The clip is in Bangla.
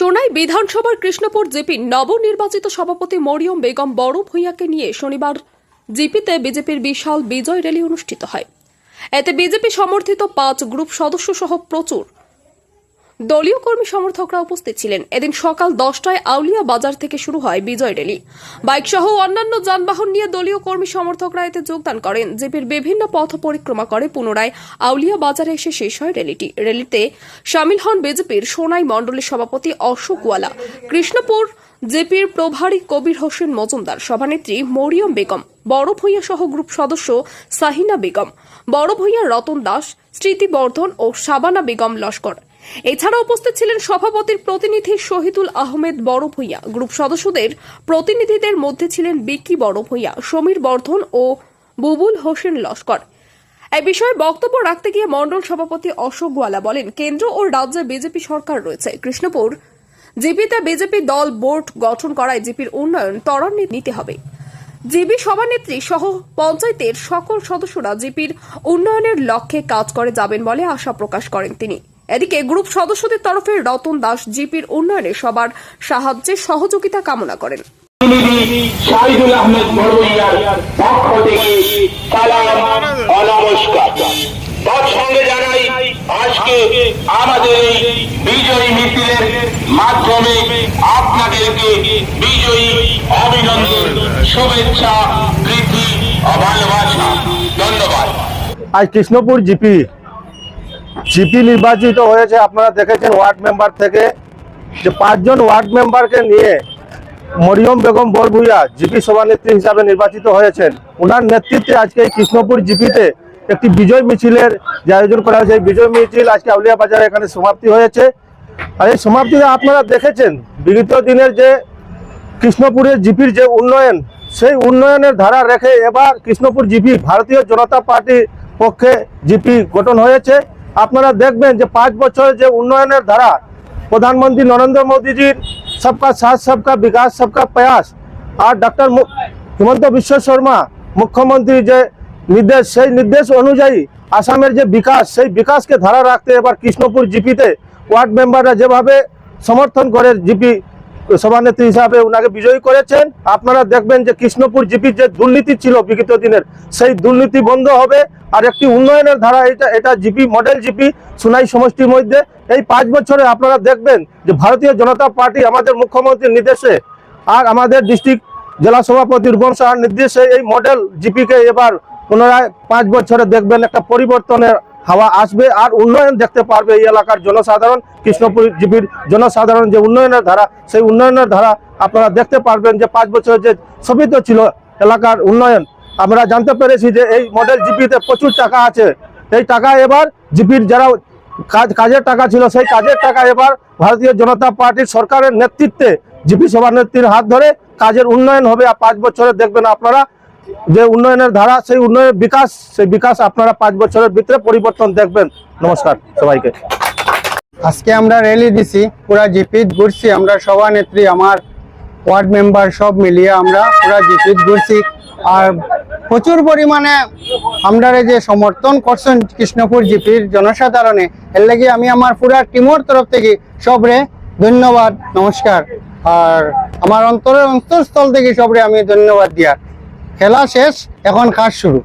সোনাই বিধানসভার কৃষ্ণপুর জিপি নবনির্বাচিত সভাপতি মরিয়ম বেগম বড় ভূঁইয়াকে নিয়ে শনিবার জিপিতে বিজেপির বিশাল বিজয় র্যালি অনুষ্ঠিত হয়। এতে বিজেপি সমর্থিত পাঁচ গ্রুপ সদস্য সহ প্রচুর দলীয় কর্মী সমর্থকরা উপস্থিত ছিলেন। এদিন সকাল দশটায় আউলিয়া বাজার থেকে শুরু হয় বিজয় র্যালি। বাইক সহ অন্যান্য যানবাহন নিয়ে দলীয় কর্মী সমর্থকরা এতে যোগদান করেন। জেপির বিভিন্ন পথ পরিক্রমা করে পুনরায় আউলিয়া বাজারে এসে শেষ হয় র্যালিটি। র্যালিতে সামিল হন বিজেপির সোনাই মণ্ডলের সভাপতি অশোক ওয়ালা, কৃষ্ণপুর জেপির প্রভারী কবির হোসেন মজুমদার, সভানেত্রী মরিয়ম বেগম, বড় ভূঁইয়া সহ গ্রুপ সদস্য সাহিনা বেগম, বড় ভূঁইয়া রতন দাস স্মৃতিবর্ধন ও শাবানা বেগম লস্কর। এছাড়া উপস্থিত ছিলেন সভাপতির প্রতিনিধি শহীদুল আহমেদ বড় ভূঁইয়া গ্রুপ সদস্যদের প্রতিনিধিদের মধ্যে ছিলেন বিকি বড় ভূঁইয়া সমীর বর্ধন ও বুবুল হোসেন লস্কর। এই বিষয়ে বক্তব্য রাখতে গিয়ে মণ্ডল সভাপতি অশোক গোয়ালা বলেন, কেন্দ্র ও রাজ্যে বিজেপি সরকার রয়েছে। কৃষ্ণপুর জিপিতে বিজেপি দল বোর্ড গঠন করায় জিপির উন্নয়ন ত্বরান্বিত নিতে হবে। জিবি সভানেত্রী সহ পঞ্চায়েতের সকল সদস্যরা জিপির উন্নয়নের লক্ষ্যে কাজ করে যাবেন বলে আশা প্রকাশ করেন তিনি। এদিকে গ্রুপ সদস্যদের তরফে রতন দাস জিপির উন্নয়নে সবার সাহায্যে সহযোগিতা কামনা করেন। শাহিদুল আহমেদ বড়ুইয়ার পক্ষ থেকে সালাম ও তার সঙ্গে জানাই আজকে আমাদের এই বিজয়ী মিছিলের মাধ্যমে আপনাদেরকে বিজয়ী অভিনন্দন শুভেচ্ছা প্রীতি ও ভালোবাসা। ধন্যবাদ। আজ কৃষ্ণপুর জিপি জিপি নির্বাচিত হয়েছে, আপনারা দেখেছেন ওয়ার্ড মেম্বার থেকে, যে পাঁচজন ওয়ার্ড মেম্বারকে নিয়ে মরিয়ম বেগম বরভুইয়া জিপি সভানেত্রী হিসাবে নির্বাচিত হয়েছেন। ওনার নেতৃত্বে আজকে কৃষ্ণপুর জিপিতে একটি বিজয় মিছিলের যে আয়োজন করা হয়েছে, এই বিজয় মিছিল আজকে আউলিয়া বাজারে এখানে সমাপ্তি হয়েছে। আর এই সমাপ্তিতে আপনারা দেখেছেন, বিগত দিনের যে কৃষ্ণপুরের জিপির যে উন্নয়ন, সেই উন্নয়নের ধারা রেখে এবার কৃষ্ণপুর জিপি ভারতীয় জনতা পার্টির পক্ষে জিপি গঠন হয়েছে। আপনারা দেখবেন যে পাঁচ বছরের যে উন্নয়নের ধারা, প্রধানমন্ত্রী নরেন্দ্র মোদীজির সবকা সাথ, সবকা বিকাশ, সবকা প্রয়াস, আর ডক্টর হিমন্ত বিশ্ব শর্মা, মুখ্যমন্ত্রী যে নির্দেশ, সেই নির্দেশ অনুযায়ী আসামের যে বিকাশ, সেই বিকাশকে ধারা রাখতে এবার কৃষ্ণপুর জিপিতে ওয়ার্ড মেম্বাররা যেভাবে সমর্থন করে জিপি সভানেত্রী হিসাবে ওনাকে বিজয়ী করেছেন। আপনারা দেখবেন যে কৃষ্ণপুর জিপির যে দুর্নীতি ছিল বিগত দিনের, সেই দুর্নীতি বন্ধ হবে আর একটি উন্নয়নের ধারা, এটা এটা জিপি, মডেল জিপি, সুনাই সমষ্টির মধ্যে। এই পাঁচ বছরে আপনারা দেখবেন যে ভারতীয় জনতা পার্টি আমাদের মুখ্যমন্ত্রীর নির্দেশে আর আমাদের ডিস্ট্রিক্ট জেলা সভাপতি রূপম সাহার নির্দেশে এই মডেল জিপিকে এবার পুনরায় পাঁচ বছরে দেখবেন একটা পরিবর্তনের হাওয়া আসবে আর উন্নয়ন দেখতে পারবে এই এলাকার জনসাধারণ, কৃষ্ণপুর জিপির জনসাধারণ যে উন্নয়নের ধারা, সেই উন্নয়নের ধারা আপনারা দেখতে পারবেন যে পাঁচ বছরের যে ছবিত ছিল এলাকার উন্নয়ন। আমরা জানতে পেরেছি যে এই মডেল জিপিতে প্রচুর টাকা আছে। এই টাকা এবার জিপির যারা কাজ, কাজের টাকা ছিল, সেই কাজের টাকা এবার ভারতীয় জনতা পার্টির সরকারের নেতৃত্বে জিপি সভানেত্রীর হাত ধরে কাজের উন্নয়ন হবে। আর পাঁচ বছরে দেখবেন আপনারা যে উন্নয়নের ধারা, সেই উন্নয়নের বিকাশ, সেই বিকাশ আপনারা পাঁচ বছরের ভিতরে পরিবর্তন দেখবেন। নমস্কার সবাইকে। আজকে আমরা র্যালি দিছি, পুরা জিপিত ঘুরছি, আমরা সভানেত্রী আমার ওয়ার্ড মেম্বার সব মিলিয়ে আমরা পুরা জিপিত ঘুরছি। আর প্রচুর পরিমাণে আমরা যে সমর্থন করছেন কৃষ্ণপুর জিপির জনসাধারণে, এর লাগে আমি আমার পুরা টিমর তরফ থেকে সবরে ধন্যবাদ, নমস্কার। আর আমার অন্তরের অন্তঃস্থল থেকে সবরে আমি ধন্যবাদ দিয়ার খেলা শেষ এখন কাজ শুরু।